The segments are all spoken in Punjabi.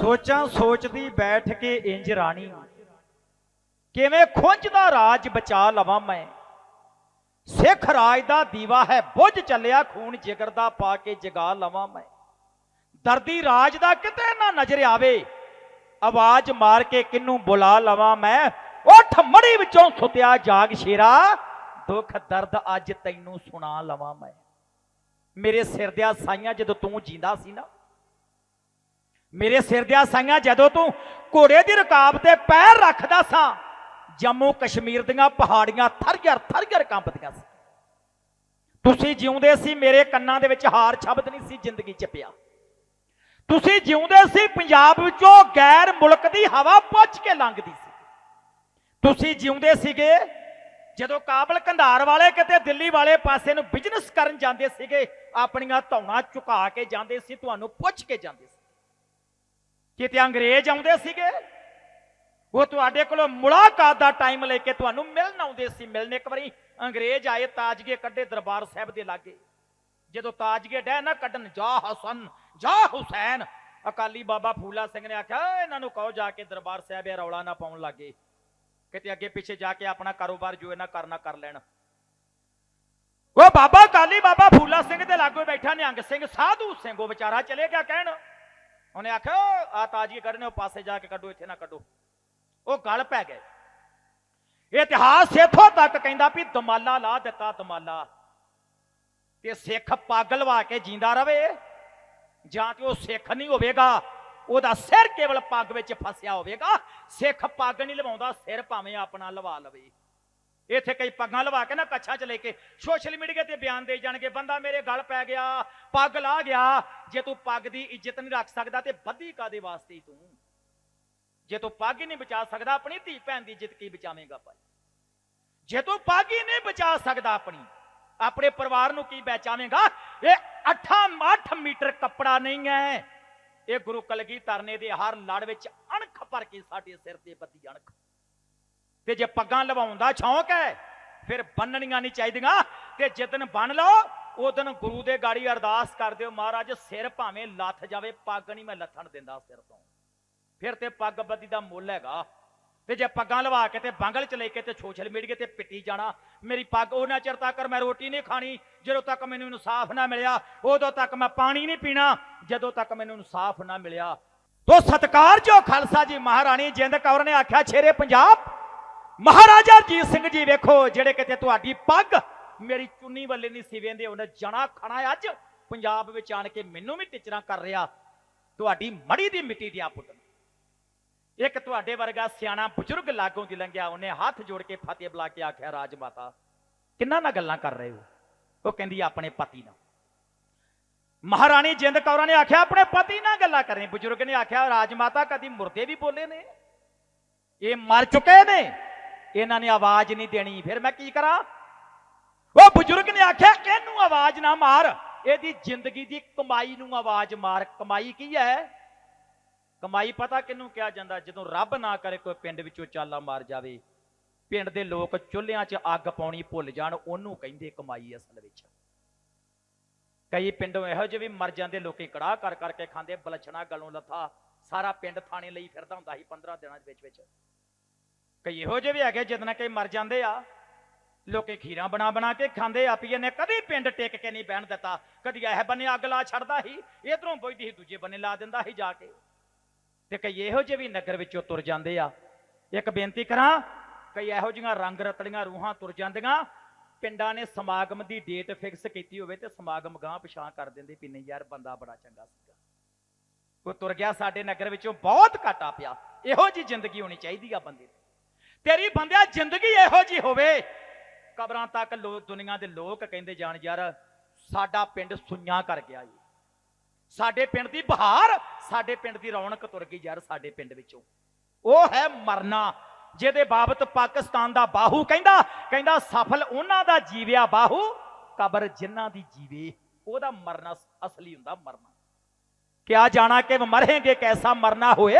ਸੋਚਾਂ ਸੋਚਦੀ ਬੈਠ ਕੇ ਇੰਜ ਰਾਣੀ। ਕਿਵੇਂ ਖੁੰਝ ਦਾ ਰਾਜ ਬਚਾ ਲਵਾਂ ਮੈਂ? ਸਿੱਖ ਰਾਜ ਦਾ ਦੀਵਾ ਹੈ ਬੁੱਝ ਚੱਲਿਆ, ਖੂਨ ਜਿਗਰ ਦਾ ਪਾ ਕੇ ਜਗਾ ਲਵਾਂ ਮੈਂ। ਦਰਦੀ ਰਾਜ ਦਾ ਕਿਤੇ ਨਾ ਨਜ਼ਰ ਆਵੇ, ਆਵਾਜ਼ ਮਾਰ ਕੇ ਕਿੰਨੂੰ ਬੁਲਾ ਲਵਾਂ ਮੈਂ? ਉੱਠ ਮੜੀ ਵਿੱਚੋਂ ਸੁੱਤਿਆ ਜਾਗ ਸ਼ੇਰਾ, ਦੁੱਖ ਦਰਦ ਅੱਜ ਤੈਨੂੰ ਸੁਣਾ ਲਵਾਂ ਮੈਂ। ਮੇਰੇ ਸਿਰ ਦਿਆ ਸਾਈਆਂ ਜਦੋਂ ਤੂੰ ਜੀਂਦਾ ਸੀ ਨਾ ਮੇਰੇ ਸਿਰ ਦਿਆ ਸਾਈਆਂ ਜਦੋਂ ਤੂੰ ਘੋੜੇ ਦੀ ਰਕਾਬ ਤੇ ਪੈਰ ਰੱਖਦਾ ਸਾਂ, ਜੰਮੂ ਕਸ਼ਮੀਰ ਦੀਆਂ ਪਹਾੜੀਆਂ ਥਰਗਰ ਥਰਗਰ ਕੰਬਦੀਆਂ ਸੀ। ਤੁਸੀਂ ਜਿਉਂਦੇ ਸੀ ਮੇਰੇ ਕੰਨਾਂ ਦੇ ਵਿੱਚ ਹਾਰ ਸ਼ਬਦ ਨਹੀਂ ਸੀ, ਜ਼ਿੰਦਗੀ ਚ ਪਿਆ। ਤੁਸੀਂ ਜਿਉਂਦੇ ਸੀ ਪੰਜਾਬ ਵਿੱਚੋਂ ਗੈਰ ਮੁਲਕ ਦੀ ਹਵਾ ਪੁੱਛ ਕੇ ਲੰਘਦੀ ਸੀ। ਤੁਸੀਂ ਜਿਉਂਦੇ ਸੀਗੇ ਜਦੋਂ ਕਾਬਲ ਕੰਧਾਰ ਵਾਲੇ ਕਿਤੇ ਦਿੱਲੀ ਵਾਲੇ ਪਾਸੇ ਨੂੰ ਬਿਜ਼ਨਸ ਕਰਨ ਜਾਂਦੇ ਸੀਗੇ, ਆਪਣੀਆਂ ਧੌਣਾ ਝੁਕਾ ਕੇ ਜਾਂਦੇ ਸੀ, ਤੁਹਾਨੂੰ ਪੁੱਛ ਕੇ ਜਾਂਦੇ ਕਿਤੇ ਅੰਗਰੇਜ਼ ਆਉਂਦੇ ਸੀਗੇ, ਉਹ ਤੁਹਾਡੇ ਕੋਲੋਂ ਮੁਲਾਕਾਤ ਦਾ ਟਾਈਮ ਲੈ ਕੇ ਤੁਹਾਨੂੰ ਮਿਲਣ ਆਉਂਦੇ ਸੀ, ਮਿਲਣ ਇੱਕ ਵਾਰੀ। ਅੰਗਰੇਜ਼ ਆਏ, ਤਾਜਗੇ ਕੱਢੇ ਦਰਬਾਰ ਸਾਹਿਬ ਦੇ ਲਾਗੇ। ਜਦੋਂ ਤਾਜਗੇ ਡਹਿ ਨਾ ਕੱਢਣ, ਜਾ ਹਸਨ, ਜਾ ਹੁਸੈਨ। ਅਕਾਲੀ ਬਾਬਾ ਫੂਲਾ ਸਿੰਘ ਨੇ ਆਖਿਆ ਇਹਨਾਂ ਨੂੰ ਕਹੋ ਜਾ ਕੇ ਦਰਬਾਰ ਸਾਹਿਬ ਇਹ ਰੌਲਾ ਨਾ ਪਾਉਣ ਲੱਗੇ। ਕਿਤੇ ਅੱਗੇ ਪਿੱਛੇ ਜਾ ਕੇ ਆਪਣਾ ਕਾਰੋਬਾਰ ਜੋ ਇਹਨਾਂ ਕਰਨਾ ਕਰ ਲੈਣ। ਉਹ ਬਾਬਾ ਅਕਾਲੀ ਬਾਬਾ ਫੂਲਾ ਸਿੰਘ ਦੇ ਲਾਗੇ ਬੈਠਾ ਨਿਹੰਗ ਸਿੰਘ, ਸਾਧੂ ਸਿੰਘ, ਉਹ ਵਿਚਾਰਾ ਚਲੇ ਗਿਆ ਕਹਿਣ। ਉਹਨੇ ਆਖਿਆ, ਆ ਤਾਜੀ ਕੱਢਨੇ ਉਹ ਪਾਸੇ ਜਾ ਕੇ ਕੱਢੋ, ਇੱਥੇ ਨਾ ਕੱਢੋ। ਉਹ ਗਲ ਪੈ ਗਏ ਇਤਿਹਾਸ ਇਥੋਂ ਤੱਕ ਕਹਿੰਦਾ ਵੀ ਦਮਾਲਾ ਲਾ ਦਿੱਤਾ, ਦਮਾਲਾ। ਤੇ ਸਿੱਖ ਪੱਗ ਲਵਾ ਕੇ ਜਿੰਦਾ ਰਵੇ, ਜਾਂ ਤੇ ਉਹ ਸਿੱਖ ਨਹੀਂ ਹੋਵੇਗਾ, ਉਹਦਾ ਸਿਰ ਕੇਵਲ ਪੱਗ ਵਿੱਚ ਫਸਿਆ ਹੋਵੇਗਾ। ਸਿੱਖ ਪੱਗ ਨਹੀਂ ਲਵਾਉਂਦਾ, ਸਿਰ ਭਾਵੇਂ ਆਪਣਾ ਲਵਾ ਲਵੇ। ਇੱਥੇ ਕਈ ਪੱਗਾਂ ਲਵਾ ਕੇ ਨਾ ਕੱਛਾਂ 'ਚ ਲੈ ਕੇ ਸੋਸ਼ਲ ਮੀਡੀਆ ਤੇ ਬਿਆਨ ਦੇ ਜਾਣਗੇ, ਬੰਦਾ ਮੇਰੇ ਗਲ ਪੈ ਗਿਆ, ਪੱਗ ਲਾ ਗਿਆ, ਜੇ ਤੂੰ ਪੱਗ ਦੀ ਇੱਜ਼ਤ ਨਹੀਂ ਰੱਖ ਸਕਦਾ ਤੇ ਬੱਧੀ ਕਾਦੇ ਵਾਸਤੇ ਤੂੰ? ਜੇ ਤੂੰ ਪੱਗ ਹੀ ਨਹੀਂ ਬਚਾ ਸਕਦਾ, ਆਪਣੀ ਧੀ ਭੈਣ ਦੀ ਇੱਜ਼ਤ ਕੀ ਬਚਾਵੇਂਗਾ ਭਾਈ? ਜੇ ਤੂੰ ਪੱਗ ਹੀ ਨਹੀਂ ਬਚਾ ਸਕਦਾ ਆਪਣੀ, ਆਪਣੇ ਪਰਿਵਾਰ ਨੂੰ ਕੀ ਬਚਾਵੇਂਗਾ? ਇਹ 8 8 ਮੀਟਰ ਕੱਪੜਾ ਨਹੀਂ ਹੈ। ਇਹ ਗੁਰੂ ਕਲਗੀਧਰ ਨੇ ਦੇ ਹਰ ਲੜ ਵਿੱਚ ਅਣਖ ਭਰ ਕੇ ਸਾਡੇ ਸਿਰ ਤੇ ਬੱਦੀ ਅਣਖ। ਤੇ ਜੇ ਪੱਗਾਂ ਲਵਾਉਣ ਦਾ ਸ਼ੌਂਕ ਹੈ, ਫਿਰ ਬੰਨਣੀਆਂ ਨਹੀਂ ਚਾਹੀਦੀਆਂ। ਤੇ ਜਿੱਦਨ ਬੰਨ ਲਓ ਉਦਨ ਗੁਰੂ ਦੇ ਗਾੜੀ ਅਰਦਾਸ ਕਰ ਦਿਓ, ਮਹਾਰਾਜ, ਸਿਰ ਭਾਵੇਂ ਲੱਥ ਜਾਵੇ, ਪੱਗ ਨਹੀਂ ਮੈਂ ਲੱਥਣ ਦਿੰਦਾ ਸਿਰ ਤੋਂ। ਫਿਰ ਤੇ ਪੱਗ ਬੱਦੀ ਦਾ ਮੁੱਲ ਹੈਗਾ। ਤੇ ਜੇ ਪੱਗਾਂ ਲਵਾ ਕੇ ਤੇ ਬੰਗਲ ਚ ਲੈ ਕੇ ਤੇ ਸੋਸ਼ਲ ਮੀਡੀਆ ਤੇ ਪਿੱਟੀ ਜਾਣਾ, ਮੇਰੀ ਪੱਗ ਉਹਨਾਂ ਚਿਰ ਤੱਕ ਮੈਂ ਰੋਟੀ ਨਹੀਂ ਖਾਣੀ, ਜਦੋਂ ਤੱਕ ਮੈਨੂੰ ਇਨਸਾਫ ਨਾ ਮਿਲਿਆ, ਉਦੋਂ ਤੱਕ ਮੈਂ ਪਾਣੀ ਨਹੀਂ ਪੀਣਾ, ਜਦੋਂ ਤੱਕ ਮੈਨੂੰ ਇਨਸਾਫ ਨਾ ਮਿਲਿਆ। ਤੋ ਸਤਕਾਰ ਜੋ ਖਾਲਸਾ ਜੀ ਮਹਾਰਾਣੀ ਜਿੰਦ ਕੌਰ ਨੇ ਆਖਿਆ, ਛੇਰੇ ਪੰਜਾਬ। ਮਹਾਰਾਜਾ ਰਜੀਤ ਸਿੰਘ ਜੀ ਵੇਖੋ, ਜਿਹੜੇ ਕਿਤੇ ਤੁਹਾਡੀ ਪੱਗ ਮੇਰੀ ਚੁੰਨੀ ਵੱਲੇ ਨਹੀਂ ਸੀ ਵੇਂਦੇ ਉਹਨੇ ਜਣਾ ਖਣਾ ਅੱਜ। ਪੰਜਾਬ ਵਿੱਚ ਆਣ ਕੇ ਮੈਨੂੰ ਵੀ ਟਿਚਰਾਂ ਕਰ ਰਿਹਾ। ਤੁਹਾਡੀ ਮੜੀ ਦੀ ਮਿੱਟੀ ਦੀ ਪੁੱਟਣ ਇੱਕ ਤੁਹਾਡੇ ਵਰਗਾ ਸਿਆਣਾ ਬਜ਼ੁਰਗ ਲਾਗੋਂ ਦੀ ਲੰਘਿਆ, ਉਹਨੇ ਹੱਥ ਜੋੜ ਕੇ ਫਤਿਹ ਬੁਲਾ ਕੇ ਆਖਿਆ, ਰਾਜ ਮਾਤਾ, ਕਿੰਨਾ ਨਾਲ ਗੱਲਾਂ ਕਰ ਰਹੇ ਹੋ? ਉਹ ਕਹਿੰਦੀ, ਆਪਣੇ ਪਤੀ ਨਾਲ। ਮਹਾਰਾਣੀ ਜਿੰਦ ਕੌਰਾਂ ਨੇ ਆਖਿਆ, ਆਪਣੇ ਪਤੀ ਨਾਲ ਗੱਲਾਂ ਕਰੇ ਬਜ਼ੁਰਗ ਨੇ ਆਖਿਆ, ਰਾਜ ਮਾਤਾ, ਕਦੀ ਮੁਰਦੇ ਵੀ ਬੋਲੇ ਨੇ? ਇਹ ਮਰ ਚੁੱਕੇ ਨੇ? ਇਹਨਾਂ ਨੇ ਆਵਾਜ਼ ਨਹੀਂ ਦੇਣੀ। ਫਿਰ ਮੈਂ ਕੀ ਕਰਾਂ? ਉਹ ਬਜ਼ੁਰਗ ਨੇ ਆਖਿਆ, ਇਹਨੂੰ ਆਵਾਜ਼ ਨਾ ਮਾਰ। ਇਹਦੀ ਜ਼ਿੰਦਗੀ ਦੀ ਕਮਾਈ ਨੂੰ ਆਵਾਜ਼ ਮਾਰ। ਕਮਾਈ ਕੀ ਹੈ? ਕਮਾਈ ਪਤਾ ਕਿਹਨੂੰ ਕਿਹਾ ਜਾਂਦਾ? ਜਦੋਂ ਰੱਬ ਨਾ ਕਰੇ, ਕੋਈ ਪਿੰਡ ਵਿੱਚੋਂ ਚਾਲਾ ਮਾਰ ਜਾਵੇ। ਪਿੰਡ ਦੇ ਲੋਕ ਚੁੱਲ੍ਹਿਆਂ 'ਚ ਅੱਗ ਪਾਉਣੀ ਭੁੱਲ ਜਾਣ, ਉਹਨੂੰ ਕਹਿੰਦੇ ਕਮਾਈ ਅਸਲ ਵਿੱਚ। ਕਈ ਪਿੰਡੋਂ ਇਹੋ ਜਿਹੇ ਵੀ ਮਰ ਜਾਂਦੇ, ਲੋਕੀ ਕੜਾਹ ਕਰ ਕਰਕੇ ਖਾਂਦੇ, ਬਲਛਣਾ, ਗਲੋਂ ਲੱਥਾ, ਸਾਰਾ ਪਿੰਡ ਥਾਣੇ ਲਈ ਫਿਰਦਾ ਹੁੰਦਾ ਸੀ 15 ਦਿਨਾਂ ਦੇ ਵਿੱਚ ਵਿੱਚ। ਕਈ ਇਹੋ ਜਿਹੇ ਵੀ ਹੈਗੇ ਜਿੱਦਣ ਕਈ ਮਰ ਜਾਂਦੇ ਆ, ਲੋਕੀ ਖੀਰਾਂ ਬਣਾ ਬਣਾ ਕੇ ਖਾਂਦੇ ਆ ਪੀਏ ਨੇ ਕਦੀ ਪਿੰਡ ਟਿਕ ਕੇ ਨਹੀਂ ਬਹਿਣ ਦਿੱਤਾ। ਕਦੀ ਇਹ ਬੰਨੇ ਅੱਗ ਲਾ ਛੱਡਦਾ ਸੀ, ਇਧਰੋਂ ਪੁੱਜਦੀ ਸੀ, ਦੂਜੇ ਬੰਨੇ ਲਾ ਦਿੰਦਾ ਸੀ ਜਾ ਕੇ। ਤੇ ਕਈ ਇਹੋ ਜਿਹੇ ਵੀ ਨਗਰ ਵਿੱਚੋਂ ਤੁਰ ਜਾਂਦੇ ਆ। ਇੱਕ ਬੇਨਤੀ ਕਰਾਂ, ਕਈ ਇਹੋ ਜਿਹੀਆਂ ਰੰਗ ਰਤੜੀਆਂ ਰੂਹਾਂ ਤੁਰ ਜਾਂਦੀਆਂ, ਪਿੰਡਾਂ ਨੇ ਸਮਾਗਮ ਦੀ ਡੇਟ ਫਿਕਸ ਕੀਤੀ ਹੋਵੇ ਤੇ ਸਮਾਗਮ ਗਾਂ ਪਿਛਾਂ ਕਰ ਦਿੰਦੇ ਵੀ ਨਹੀਂ ਯਾਰ, ਬੰਦਾ ਬੜਾ ਚੰਗਾ ਸੀਗਾ। ਉਹ ਤੁਰ ਗਿਆ ਸਾਡੇ ਨਗਰ ਵਿੱਚੋਂ, ਬਹੁਤ ਘਾਟਾ ਪਿਆ। ਇਹੋ ਜੀ ਜ਼ਿੰਦਗੀ ਹੋਣੀ ਚਾਹੀਦੀ ਆ ਬੰਦੇ ਦੀ। ਤੇਰੀ ਬੰਦਿਆ ਜ਼ਿੰਦਗੀ ਇਹੋ ਜੀ ਹੋਵੇ। ਕਬਰਾਂ ਤੱਕ ਲੋ ਦੁਨੀਆ ਦੇ ਲੋਕ ਕਹਿੰਦੇ ਜਾਣ ਯਾਰ, ਸਾਡਾ ਪਿੰਡ ਸੁਈਆਂ ਕਰ ਗਿਆ ਜੀ ਸਾਡੇ ਪਿੰਡ ਦੀ ਬਹਾਰ, ਸਾਡੇ ਪਿੰਡ ਦੀ ਰੌਣਕ ਤੁਰ ਗਈ ਯਾਰ ਸਾਡੇ ਪਿੰਡ ਵਿੱਚੋਂ। ਉਹ ਹੈ ਮਰਨਾ, ਜਿਹਦੇ ਬਾਬਤ ਪਾਕਿਸਤਾਨ ਦਾ ਬਾਹੂ ਕਹਿੰਦਾ ਕਹਿੰਦਾ ਸਫਲ ਉਹਨਾਂ ਦਾ ਜੀਵਿਆ ਬਾਹੂ, ਕਬਰ ਜਿਨ੍ਹਾਂ ਦੀ ਜੀਵੇ, ਉਹਦਾ ਮਰਨਾ ਅਸਲੀ ਹੁੰਦਾ ਮਰਨਾ। ਕਿਆ ਜਾਣਾ ਕਿ ਮਰੇਂਗੇ, ਕੈਸਾ ਮਰਨਾ ਹੋਏ,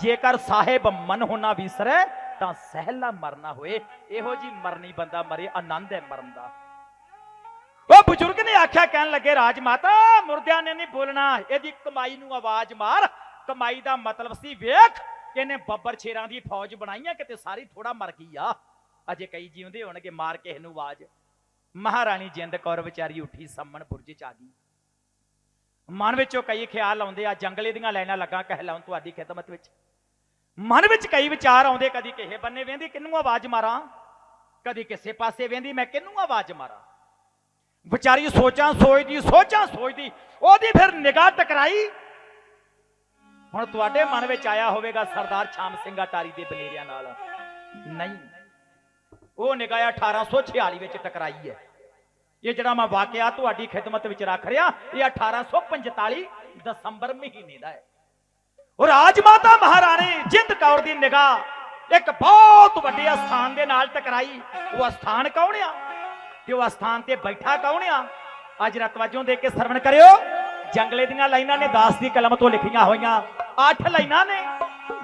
ਜੇਕਰ ਸਾਹਿਬ ਮਨ ਹੋਣਾ ਵਿਸਰੇ ਤਾਂ ਸਹਿਲਾ ਮਰਨਾ ਹੋਏ, ਇਹੋ ਜੀ ਮਰਨੀ ਬੰਦਾ ਮਰੇ, ਆਨੰਦ ਹੈ ਮਰਨ ਦਾ। ਉਹ ਬਜ਼ੁਰਗ ਨੇ ਆਖਿਆ, ਕਹਿਣ ਲੱਗੇ, ਰਾਜ ਮਾਤਾ, ਮੁਰਦਿਆਂ ਨੇ ਨਹੀਂ ਬੋਲਣਾ। ਇਹਦੀ ਕਮਾਈ ਨੂੰ ਆਵਾਜ਼ ਮਾਰ। ਕਮਾਈ ਦਾ ਮਤਲਬ ਸੀ, ਵੇਖ ਇਹਨੇ ਬੱਬਰ ਛੇਰਾਂ ਦੀ ਫੌਜ ਬਣਾਈਆਂ ਕਿਤੇ ਸਾਰੀ ਥੋੜਾ ਮਰ ਗਈ ਆ। ਅਜੇ ਕਈ ਜਿਉਂਦੇ ਹੋਣਗੇ, ਮਾਰ ਕੇ ਇਹਨੂੰ ਆਵਾਜ਼। ਮਹਾਰਾਣੀ ਜਿੰਦ ਕੌਰ ਵਿਚਾਰੀ ਉੱਠੀ, ਸੰਮਣ ਬੁਰਜ ਚ ਆ ਗਈ। ਮਨ ਵਿੱਚੋਂ ਕਈ ਖਿਆਲ ਆਉਂਦੇ ਆ, ਜੰਗਲੇ ਦੀਆਂ ਲੈਣਾ ਲੱਗਾ ਕਹਿ ਕਹਿਲਾਉਂ ਤੁਹਾਡੀ ਖਿਦਮਤ ਵਿੱਚ। ਮਨ ਵਿੱਚ ਕਈ ਵਿਚਾਰ ਆਉਂਦੇ, ਕਦੀ ਕਿਸੇ ਬੰਨੇ ਵੇਂਦੀ ਕਿੰਨੂੰ ਆਵਾਜ਼ ਮਾਰਾਂ? ਕਦੀ ਕਿਸੇ ਪਾਸੇ ਵੇਂਦੀ, ਮੈਂ ਕਿੰਨੂੰ ਆਵਾਜ਼ ਮਾਰਾਂ? ਵਿਚਾਰੀ ਸੋਚਾਂ ਸੋਚਦੀ ਸੋਚਾਂ ਸੋਚਦੀ, ਉਹਦੀ ਫਿਰ ਨਿਗਾਹ ਟਕਰਾਈ। ਹੁਣ ਤੁਹਾਡੇ ਮਨ ਵਿੱਚ ਆਇਆ ਹੋਵੇਗਾ ਸਰਦਾਰ ਸ਼ਾਮ ਸਿੰਘ ਅਟਾਰੀ ਦੇ ਬਨੇਰਿਆਂ ਨਾਲ। ਨਹੀਂ। ਉਹ ਨਿਗਾਹ 1846 ਵਿੱਚ ਟਕਰਾਈ ਹੈ। ਇਹ ਜਿਹੜਾ ਮੈਂ ਵਾਕਿਆ ਤੁਹਾਡੀ ਖਿਦਮਤ ਵਿੱਚ ਰੱਖ ਰਿਹਾ, ਇਹ 1845 ਦਸੰਬਰ ਮਹੀਨੇ ਦਾ ਹੈ। ਉਹ ਰਾਜਮਾਤਾ ਮਹਾਰਾਣੀ ਜਿੰਦ ਕੌਰ ਦੀ ਨਿਗਾਹ ਇੱਕ ਬਹੁਤ ਵੱਡੇ ਅਸਥਾਨ ਦੇ ਨਾਲ ਟਕਰਾਈ। ਉਹ ਅਸਥਾਨ ਕੌਣ ਆ? ਤੇ ਉਹ ਅਸਥਾਨ ਤੇ ਬੈਠਾ ਕੌਣ ਆ? ਅੱਜ ਰਤਵਾਜੋਂ ਦੇ ਕੇ ਸਰਵਣ ਕਰਿਓ। ਜੰਗਲੇ ਦੀਆਂ ਲਾਈਨਾਂ ਨੇ ਦਾਸ ਦੀ ਕਲਮ ਤੋਂ ਲਿਖੀਆਂ ਹੋਈਆਂ। ਅੱਠ ਲਾਈਨਾਂ ਨੇ।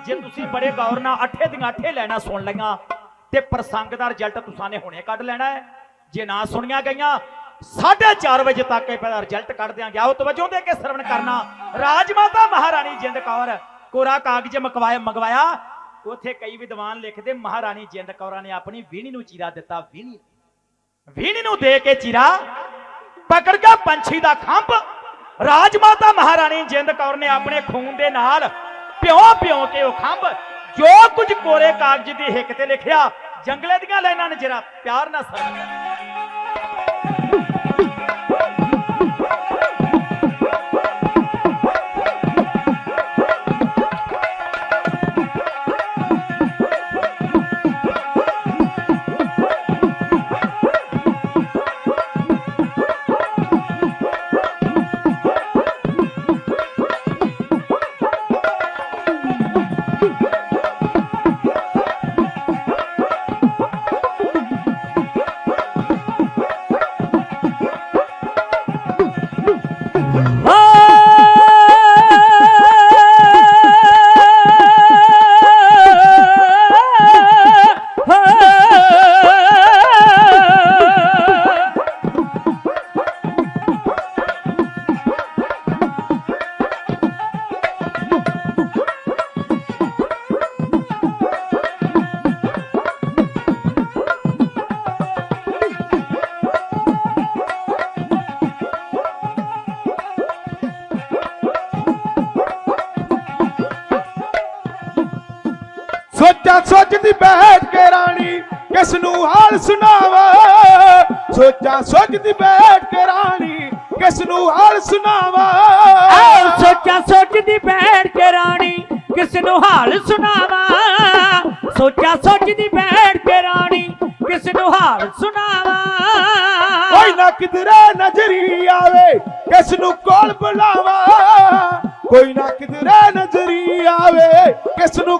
ਜੇ ਤੁਸੀਂ ਬੜੇ ਗੌਰ ਨਾਲ ਅੱਠੇ ਦੀਆਂ ਅੱਠੇ ਲਾਈਨਾਂ ਸੁਣ ਲਈਆਂ, ਤੇ ਪ੍ਰਸੰਗ ਦਾ ਰਿਜ਼ਲਟ ਤੁਸਾਂ ਨੇ ਹੁਣੇ ਕੱਢ ਲੈਣਾ ਹੈ। ਜੇ ਨਾ ਸੁਣੀਆਂ ਗਈਆਂ 4:30 ਵਜੇ ਤੱਕ ਇਹ ਰਿਜ਼ਲਟ ਕੱਢ ਦਿਆਂਗੇ। ਆਓ ਤਵੱਜੋ ਦੇ ਕੇ ਸਰਵਣ ਕਰਨਾ। ਰਾਜਮਾਤਾ ਮਹਾਰਾਣੀ ਜਿੰਦ ਕੌਰ, ਕੋਰਾ ਕਾਗਜ਼ ਮਕਵਾਇਆ ਮੰਗਵਾਇਆ। ਉਥੇ ਕਈ ਵਿਦਵਾਨ ਲਿਖਦੇ, ਮਹਾਰਾਣੀ ਜਿੰਦ ਕੌਰਾਂ ਨੇ ਆਪਣੀ ਵੀਣੀ ਨੂੰ ਚੀਰਾ ਦਿੱਤਾ, ਵੀਣੀ ਵੀਣੀ ਨੂੰ ਦੇ ਕੇ ਚੀਰਾ। ਪਕੜ ਗਿਆ ਪੰਛੀ ਦਾ ਖੰਭ। ਰਾਜ ਮਾਤਾ ਮਹਾਰਾਣੀ ਜਿੰਦ ਕੌਰ ਨੇ ਆਪਣੇ ਖੂਨ ਦੇ ਨਾਲ ਪਿਓ ਪਿਓ ਕੇ ਉਹ ਖੰਭ, ਜੋ ਕੁਝ ਕੋਰੇ ਕਾਗਜ਼ ਦੀ ਹਿੱਕ ਤੇ ਲਿਖਿਆ, ਜੰਗਲੇ ਦੀਆਂ ਲਾਈਨਾਂ ਨੇ ਜਰਾ ਪਿਆਰ ਨਾਲ ਸਰਵਣ ਸੋਚਾਂ ਸੋਚਦੀ ਬੈਠ ਕੇ ਰਾਣੀ? ਕਿਸ ਨੂੰ ਹਾਲ ਸੁਣਾਵਾ? ਸੋਚਾਂ ਸੋਚਦੀ ਬੈਠ ਕੇ ਰਾਣੀ ਕਿਸ ਨੂੰ ਹਾਲ ਸੁਣਾਵਾ? ਸੋਚਾਂ ਸੋਚਦੀ ਬੈਠ ਕੇ ਰਾਣੀ ਕਿਸ ਨੂੰ ਹਾਲ ਸੁਣਾਵਾਂ? ਸੋਚਾਂ ਸੋਚਦੀ ਬੈਠ ਕੇ ਰਾਣੀ ਕਿਸ ਨੂੰ ਹਾਲ ਸੁਣਾਵਾਂ? ਕੋਈ ਨਾ ਕਿਧਰੇ ਨਜ਼ਰੀ ਆਵੇ ਕਿਸ ਨੂੰ ਕੋਲ ਬੁਲਾਵਾ? ਕੋਈ ਨਾ ਕਿਧਰੇ ਨਜ਼ਰੀ ਆਵੇ ਕਿਸ ਨੂੰ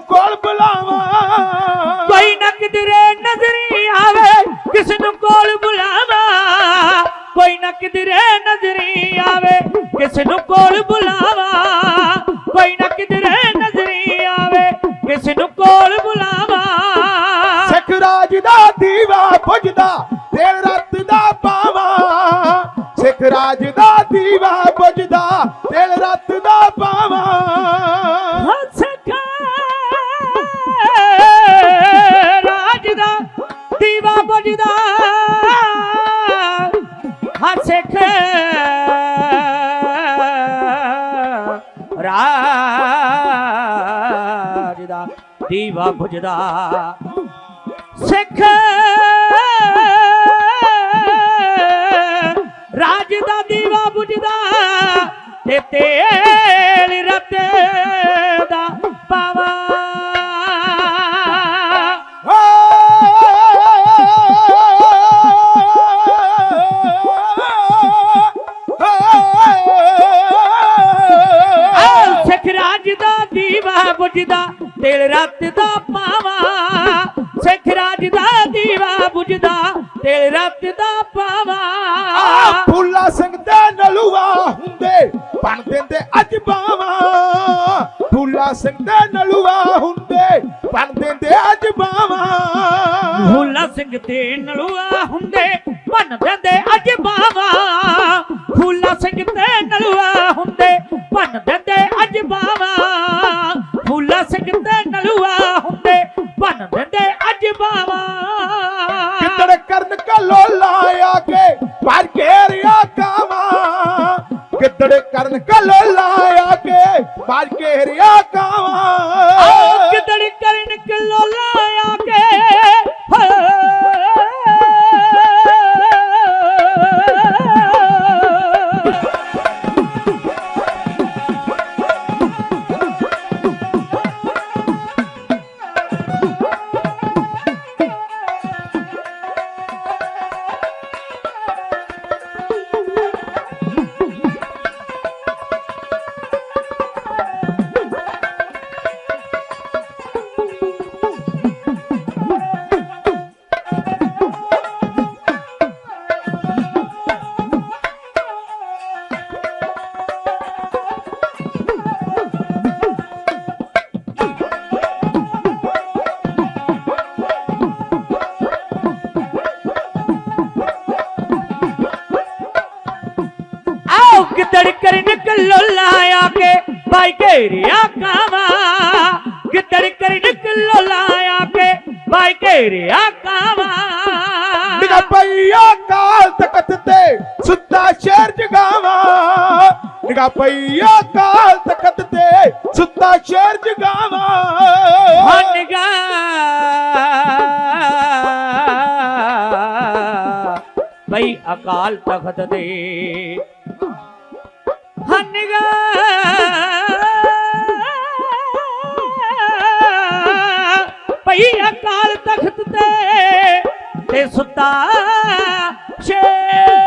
ਦੀਵਾ ਬੁਝਦਾ। ਸਿੱਖ ਰਾਜ ਦਾ ਦੀਵਾ ਬੁਝਦਾ ਤੇ ਤੇਲ ਰਤ ਦਾ ਦੀਵਾ ਬੁਝਦਾ ਤੇਲ ਰਤ ਦਾ ਪਾਵਾ। ਆ ਫੁੱਲਾ ਸਿੰਘ ਦੇ ਨਲੂਆ ਹੁੰਦੇ ਬਣ ਦਿੰਦੇ ਅੱਜ ਬਾਵਾ। ਫੁੱਲਾ ਸਿੰਘ ਦੇ ਨਲੂਆ ਹੁੰਦੇ ਬਣ ਦਿੰਦੇ ਅੱਜ ਬਾਵਾ। ਫੂਲਾ ਸਿੰਘ ਤੇ ਨਲੂਆ ਹੁੰਦੇ ਘੇਰਿਆ ਕਾਵਾ ਕਿਦੜ ਕਰਨ ਕਿਲੋ ਲਾਇਆ ਕੇ ਬਾਈ ਘੇਰਿਆ ਕਾਵਾ ਨਿਗਾ ਪਈਆ ਕਾਲ ਤਖਤ ਤੇ ਸੁੱਤਾ ਸ਼ੇਰ ਜਗਾਵਾ। ਨਿਗਾ ਪਈਆ ਕਾਲ ਤਖਤ ਤੇ ਸੁੱਤਾ ਸ਼ੇਰ ਜਗਾਵਾ। ਹਨਗਾ ਬਈ ਅਕਾਲ ਤਖਤ ਦੇ ਹਨਗਾ ਬਈ ਅਕਾਲ ਤਖਤ ਤੇ ਤੇ ਸੁੱਤਾ ਸ਼ੇਰ।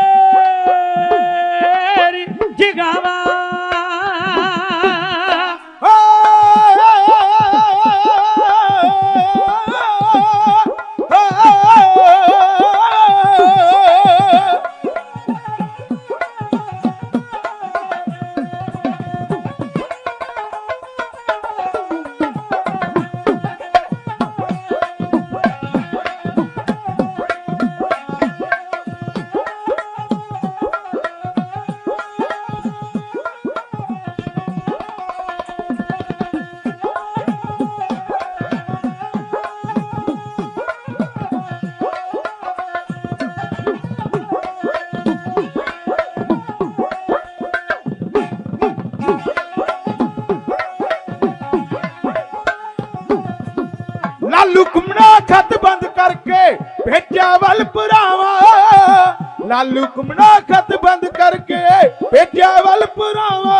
ਲਾਲੂ ਕੁਮਣਾ ਖੱਤ ਬੰਦ ਕਰਕੇ ਭੇਜਿਆ ਵੱਲ ਪੁਰਾਵਾ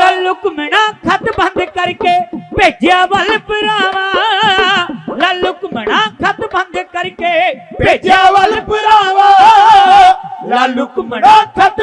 ਲੱਲੂ ਘੁੰਮਣਾ, ਖਤ ਬੰਦ ਕਰਕੇ ਭੇਜਿਆ ਵੱਲ ਭਰਾਵਾ ਲੱਲੂ ਘੁੰਮਣਾ, ਖਤ ਬੰਦ ਕਰਕੇ ਭੇਜਿਆ ਵੱਲ ਪੁਰਾਵਾ ਲਾਲੂ ਕੁਮਣਾ ਖੱਤ